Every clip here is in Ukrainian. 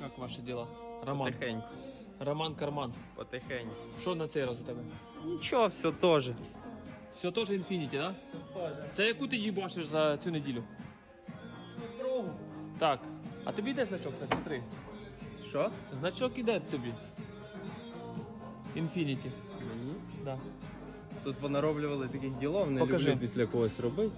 Как ваші діла? Роман. Потихеньку, Роман Карман. потихеньку. Що на цей раз у тебе? Нічого, все теж. Все теж Infinity, да? Це яку ти їбашиш за цю неділю? Другу. Так. А тобі йде значок, кстати, смотри. Що? Значок іде тобі. Infinity. Мені? Да. Тут понароблювали таких ділов, не Покажи. люблю після когось робити.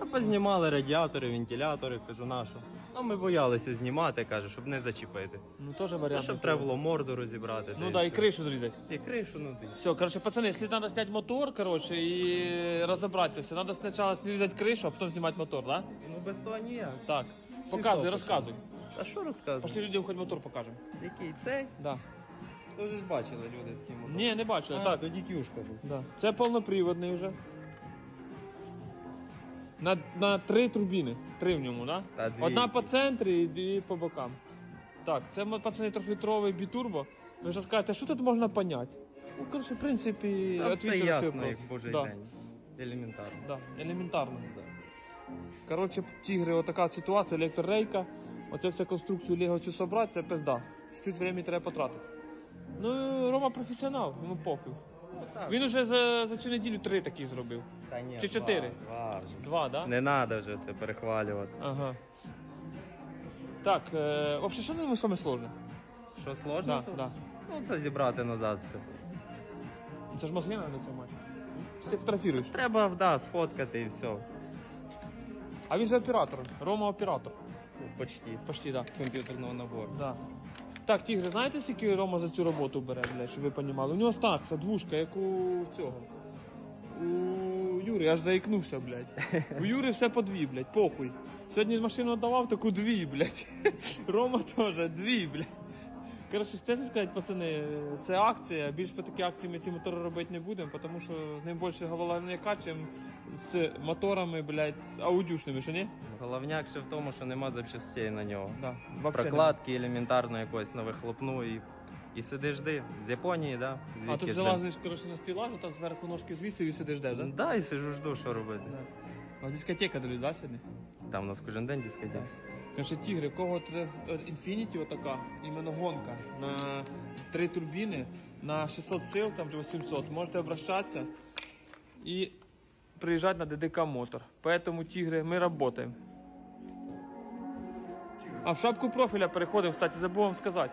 А познімали радіатори, вентилятори, кажу, на що? А ми боялися знімати, каже, щоб не зачепити. Ну теж Ну, варіант. щоб треба було морду розібрати. Ну та да, і все. кришу зрізати. І кришу, ну ти. Все, короче, пацаны, если надо снять мотор, короче, и разобраться все, надо сначала снизать крышу, а потом снимать мотор, да? Ну без того ніяк. Так. Всі Показывай, стопи. рассказывай. А що розказувати? Пошли людям хоть мотор покажем. Який цей? Да. Ви ж бачили люди такі мотори. Ні, не бачу. а, так. тоді кюшка був. Да. Це повноприводний вже. На, на три турбіни. Три в ньому, да? Та дві. Одна по центрі і дві по бокам. Так, це мо- пацани трьохлітровий бітурбо. Ви ж скажете, що тут можна поняти? Ну, коротше, в принципі, Там все ответили на всі ясно, вопроси. як божий да. день. Елементарно. Да, елементарно. Да. Коротше, тігри, отака ситуація, електрорейка. Оце все конструкцію Лего цю собрати, це пизда. Чуть времени треба потратити. Ну, Рома професіонал, йому похуй. Він уже за, за цю неділю три такі зробив. Та ні, Чи чотири? Два, два вже. Два, да? Не треба вже це перехвалювати. Ага. Так, е, взагалі, що на ньому саме сложне? Що сложно? Да, тут? да. Ну це зібрати назад все. Це ж мозги треба цього мати. Чи ти фотографіруєш? Треба да, сфоткати і все. А він же оператор. Рома оператор. Ну, Почти. Почти, так. Да. Комп'ютерного набору. Да. Так, тігри, знаєте, скільки Рома за цю роботу бере, блядь, щоб ви розуміли? У нього стакса, двушка, як у цього. У Юри, аж заікнувся, блядь. У Юри все по дві, блядь, похуй. Сьогодні машину віддавав, таку дві, блядь. Рома теж дві, блядь. Коротше, це сказати, пацани, це акція. Більш по такій акції ми ці мотори робити не будемо, тому що з ним більше головняка, ніж з моторами, блядь, аудюшними, що ні? Головняк ще в тому, що нема запчастей на нього. Да, вообще Прокладки елементарно якось на вихлопну і, і сиди жди. З Японії, да? А Звідки тут ждем? залазиш коротше, на стілаж, а там зверху ножки звісив і сидиш де, да? Да, і сижу жду, що робити. А дискотека, друзі, да, сьогодні? Там у нас кожен день дискотека. Каже, тігри, в кого тре- Infinity отака, іменно гонка на три турбіни, на 600 сил, там 800, можете обращатися і приїжджати на ДДК Мотор. Поэтому, тігри, ми работаем. А в шапку профіля переходимо, кстати, забув вам сказати.